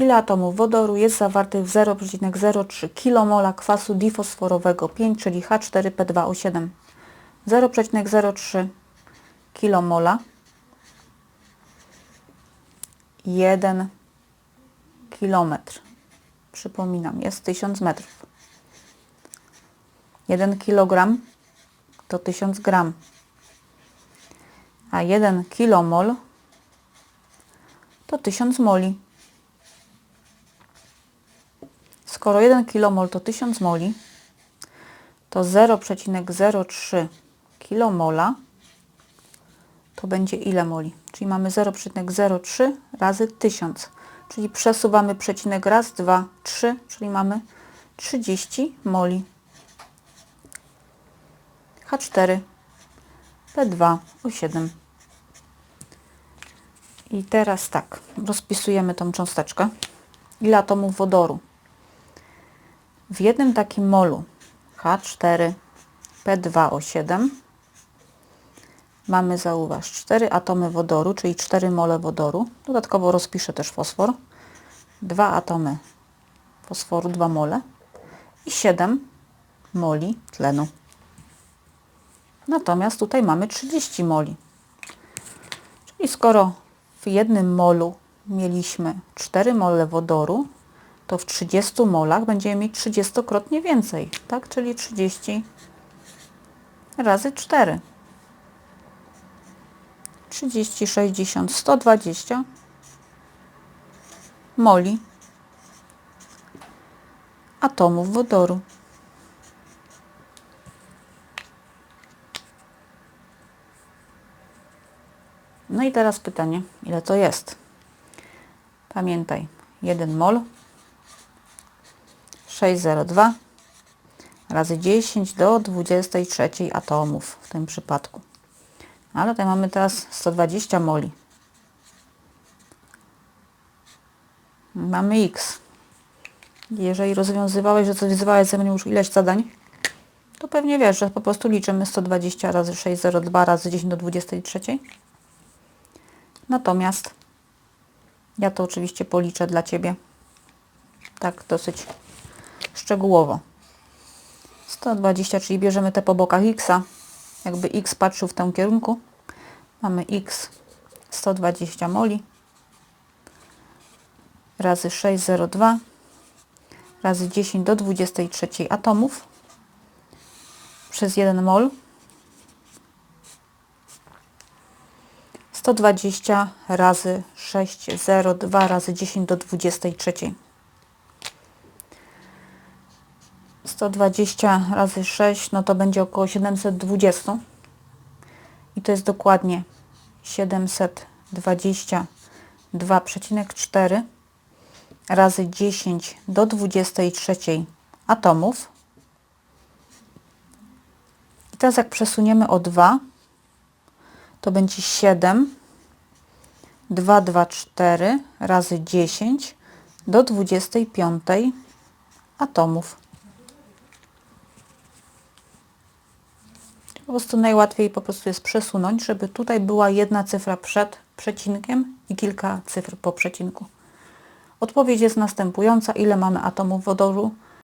Ile atomów wodoru jest zawartych w 0,03 kmol kwasu difosforowego 5, czyli H4P2O7? 0,03 kmol 1 kilometr. Przypominam, jest 1000 metrów. 1 kg to 1000 gram. A 1 kilomol to 1000 moli. Skoro 1 kilomol to 1000 moli, to 0,03 kilomola to będzie ile moli? Czyli mamy 0,03 razy 1000. Czyli przesuwamy przecinek raz, dwa, trzy, czyli mamy 30 moli. H4, P2, O7. I teraz tak, rozpisujemy tą cząsteczkę. Ile atomów wodoru? W jednym takim molu H4, P2O7 mamy, zauważ, 4 atomy wodoru, czyli 4 mole wodoru. Dodatkowo rozpiszę też fosfor. 2 atomy fosforu, 2 mole i 7 moli tlenu. Natomiast tutaj mamy 30 moli. Czyli skoro w jednym molu mieliśmy 4 mole wodoru, to w 30 molach będziemy mieć 30-krotnie więcej, tak? Czyli 30 razy 4. 30, 60, 120 moli atomów wodoru. No i teraz pytanie, ile to jest? Pamiętaj, 1 mol 602 razy 10 do 23 atomów w tym przypadku. Ale tutaj mamy teraz 120 moli. Mamy x. Jeżeli rozwiązywałeś, że coś wyzywałeś ze mnie już ileś zadań, to pewnie wiesz, że po prostu liczymy 120 razy 602 razy 10 do 23. Natomiast ja to oczywiście policzę dla Ciebie tak dosyć szczegółowo. 120, czyli bierzemy te po bokach x, jakby x patrzył w tym kierunku. Mamy x 120 moli razy 602 razy 10 do 23 atomów przez 1 mol 120 razy 602 razy 10 do 23 120 razy 6 no to będzie około 720 i to jest dokładnie 722,4 razy 10 do 23 atomów. I teraz jak przesuniemy o 2, to będzie 7, 224 razy 10 do 25 atomów. Po prostu najłatwiej po prostu jest przesunąć, żeby tutaj była jedna cyfra przed przecinkiem i kilka cyfr po przecinku. Odpowiedź jest następująca. Ile mamy atomów wodoru